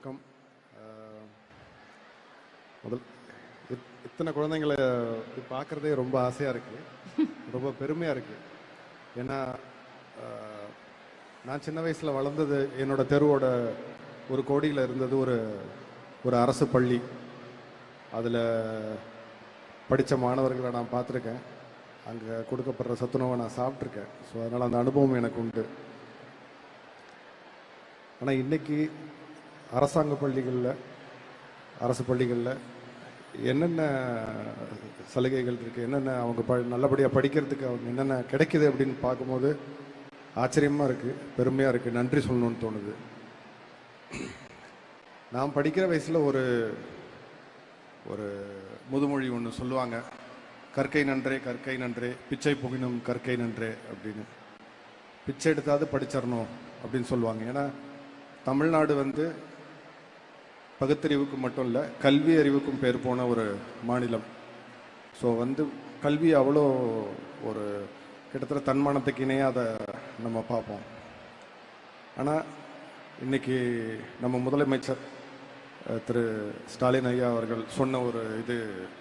வணக்கம். முதல் இத்தனை குழந்தைங்களை பார்க்குறதே ரொம்ப ஆசையாக இருக்குது ரொம்ப பெருமையாக இருக்குது ஏன்னா நான் சின்ன வயசில் வளர்ந்தது என்னோட தெருவோட ஒரு கோடியில் இருந்தது ஒரு ஒரு அரசு பள்ளி. அதில் படித்த மாணவர்களை நான் பார்த்துருக்கேன். அங்கே கொடுக்கப்படுற சத்துணவை நான் சாப்பிட்ருக்கேன் ஸோ அதனால் அந்த அனுபவம் எனக்கு உண்டு. ஆனால் இன்றைக்கி அரசாங்க பள்ளிகளில் அரசு பள்ளிகளில் என்னென்ன சலுகைகள் இருக்குது என்னென்ன அவங்க ப நல்லபடியாக படிக்கிறதுக்கு அவங்க என்னென்ன கிடைக்குது அப்படின்னு பார்க்கும்போது ஆச்சரியமாக இருக்குது பெருமையாக இருக்குது நன்றி சொல்லணும்னு தோணுது. நான் படிக்கிற வயசில் ஒரு ஒரு முதுமொழி ஒன்று சொல்லுவாங்க கற்கை நன்றே கற்கை நன்றே பிச்சை புகினும் கற்கை நன்றே அப்படின்னு. பிச்சை எடுத்தாவது படிச்சிடணும் அப்படின்னு சொல்லுவாங்க. ஏன்னா தமிழ்நாடு வந்து பகுத்தறிவுக்கு மட்டும் இல்லை கல்வி அறிவுக்கும் பேர் போன ஒரு மாநிலம். ஸோ வந்து கல்வி அவ்வளோ ஒரு கிட்டத்தட்ட தன்மானத்துக்கு இணையாக அதை நம்ம பார்ப்போம். ஆனால் இன்றைக்கி நம்ம முதலமைச்சர் திரு ஸ்டாலின் ஐயா அவர்கள் சொன்ன ஒரு இது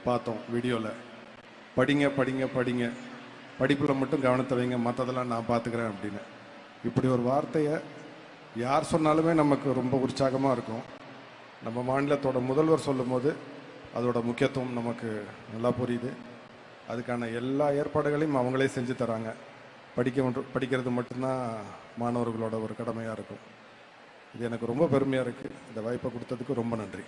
பார்த்தோம் வீடியோவில் படிங்க படிங்க படிங்க. படிப்பில் மட்டும் கவனத்தை வைங்க மற்றதெல்லாம் நான் பார்த்துக்கிறேன் அப்படின்னு. இப்படி ஒரு வார்த்தையை யார் சொன்னாலுமே நமக்கு ரொம்ப உற்சாகமாக இருக்கும். நம்ம மாநிலத்தோட முதல்வர் சொல்லும்போது அதோட முக்கியத்துவம் நமக்கு நல்லா புரியுது. அதுக்கான எல்லா ஏற்பாடுகளையும் அவங்களே செஞ்சு தராங்க. படிக்க படிக்கிறது மட்டும்தான் மாணவர்களோட ஒரு கடமையாக இருக்கும். இது எனக்கு ரொம்ப பெருமையாக இருக்குது இந்த வாய்ப்பை கொடுத்ததுக்கு ரொம்ப நன்றி.